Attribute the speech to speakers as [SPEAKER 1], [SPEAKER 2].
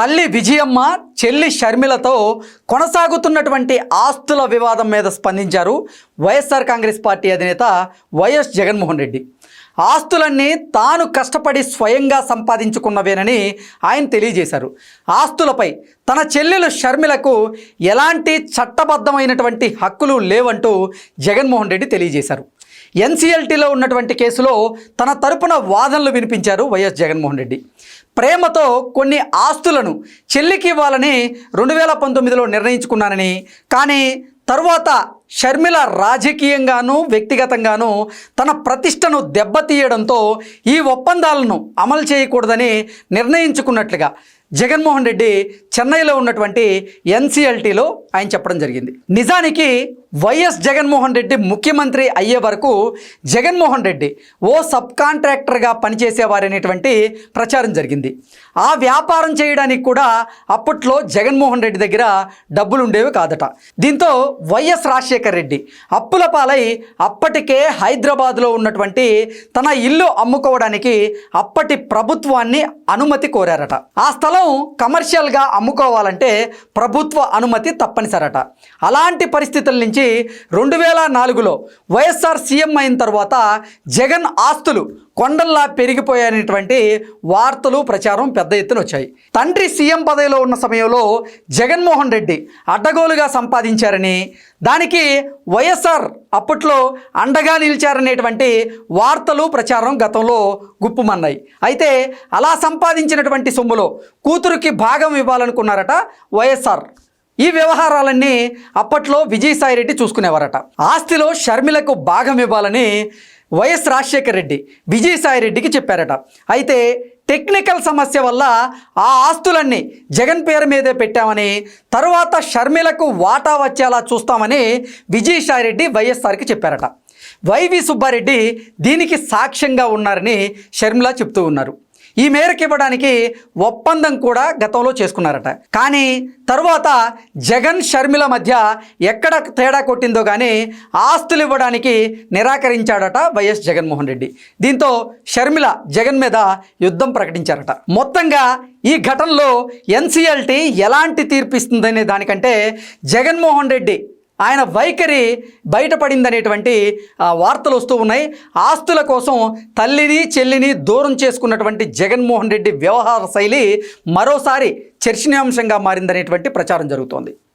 [SPEAKER 1] తల్లి విజయమ్మ చెల్లి షర్మిలతో కొనసాగుతున్నటువంటి ఆస్తుల వివాదం మీద స్పందించారు వైఎస్ఆర్ కాంగ్రెస్ పార్టీ అధినేత వైఎస్ జగన్మోహన్ రెడ్డి. ఆస్తులన్నీ తాను కష్టపడి స్వయంగా సంపాదించుకున్నవేనని ఆయన తెలియజేశారు. ఆస్తులపై తన చెల్లెలు షర్మిలకు ఎలాంటి చట్టబద్ధమైనటువంటి హక్కులు లేవంటూ జగన్మోహన్ రెడ్డి తెలియజేశారు. ఎన్సీఎల్టీలో ఉన్నటువంటి కేసులో తన తరపున వాదనలు వినిపించారు వైఎస్ జగన్మోహన్ రెడ్డి. ప్రేమతో కొన్ని ఆస్తులను చెల్లికి ఇవ్వాలని రెండు వేల పంతొమ్మిదిలో నిర్ణయించుకున్నానని కానీ తరువాత షర్మిల రాజకీయంగాను వ్యక్తిగతంగాను తన ప్రతిష్టను దెబ్బతీయడంతో ఈ ఒప్పందాలను అమలు చేయకూడదని నిర్ణయించుకున్నట్లుగా జగన్మోహన్ రెడ్డి చెన్నైలో ఉన్నటువంటి ఎన్సీఎల్టీలో ఆయన చెప్పడం జరిగింది. నిజానికి వైఎస్ జగన్మోహన్ రెడ్డి ముఖ్యమంత్రి అయ్యే వరకు జగన్మోహన్ రెడ్డి ఓ సబ్ కాంట్రాక్టర్గా పనిచేసేవారనేటువంటి ప్రచారం జరిగింది. ఆ వ్యాపారం చేయడానికి కూడా అప్పట్లో జగన్మోహన్ రెడ్డి దగ్గర డబ్బులు ఉండేవి కాదట. దీంతో వైఎస్ రాజశేఖర్ రెడ్డి అప్పుల పాలై అప్పటికే హైదరాబాద్లో ఉన్నటువంటి తన ఇల్లు అమ్ముకోవడానికి అప్పటి ప్రభుత్వాన్ని అనుమతి కోరారట. ఆ స్థలం కమర్షియల్గా అమ్ముకోవాలంటే ప్రభుత్వ అనుమతి తప్పనిసరట. అలాంటి పరిస్థితుల నుంచి రెండు వేల నాలుగులో వైఎస్ఆర్ సీఎం అయిన తర్వాత జగన్ ఆస్తులు కొండల్లా పెరిగిపోయాయనేటువంటి వార్తలు ప్రచారం పెద్ద ఎత్తున వచ్చాయి. తండ్రి సీఎం పదవిలో ఉన్న సమయంలో జగన్మోహన్ రెడ్డి అడ్డగోలుగా సంపాదించారని దానికి వైఎస్ఆర్ అప్పట్లో అండగా నిలిచారనేటువంటి వార్తలు ప్రచారం గతంలో గుప్పుమన్నాయి. అయితే అలా సంపాదించినటువంటి సొమ్ములో కూతురుకి భాగం ఇవ్వాలనుకున్నారట వైఎస్ఆర్. ఈ వ్యవహారాలన్నీ అప్పట్లో విజయసాయిరెడ్డి చూసుకునేవారట. ఆస్తిలో షర్మిలకు భాగం ఇవ్వాలని వైఎస్ రాజశేఖర్ రెడ్డి విజయసాయిరెడ్డికి చెప్పారట. అయితే టెక్నికల్ సమస్య వల్ల ఆ ఆస్తులన్నీ జగన్ పేరు మీదే పెట్టామని తరువాత షర్మిలకు వాటా వచ్చేలా చూస్తామని విజయసాయిరెడ్డి వైఎస్ఆర్కి చెప్పారట. వైవి సుబ్బారెడ్డి దీనికి సాక్ష్యంగా ఉన్నారని షర్మిల చెప్తూ ఉన్నారు. ఈ మేరకు ఇవ్వడానికి ఒప్పందం కూడా గతంలో చేసుకున్నారట. కానీ తరువాత జగన్ షర్మిల మధ్య ఎక్కడ తేడా కొట్టిందో కానీ ఆస్తులు ఇవ్వడానికి నిరాకరించాడట వైఎస్ జగన్మోహన్ రెడ్డి. దీంతో షర్మిల జగన్ మీద యుద్ధం ప్రకటించారట. మొత్తంగా ఈ ఘటనలో ఎన్సీఎల్టీ ఎలాంటి తీర్పు ఇస్తుందనే దానికంటే జగన్మోహన్ రెడ్డి ఆయన వైఖరి బయటపడిందనేటువంటి వార్తలు వస్తూ ఉన్నాయి. ఆస్తుల కోసం తల్లిని చెల్లిని దూరం చేసుకున్నటువంటి జగన్మోహన్ రెడ్డి వ్యవహార శైలి మరోసారి చర్చనీయాంశంగా మారిందనేటువంటి ప్రచారం జరుగుతోంది.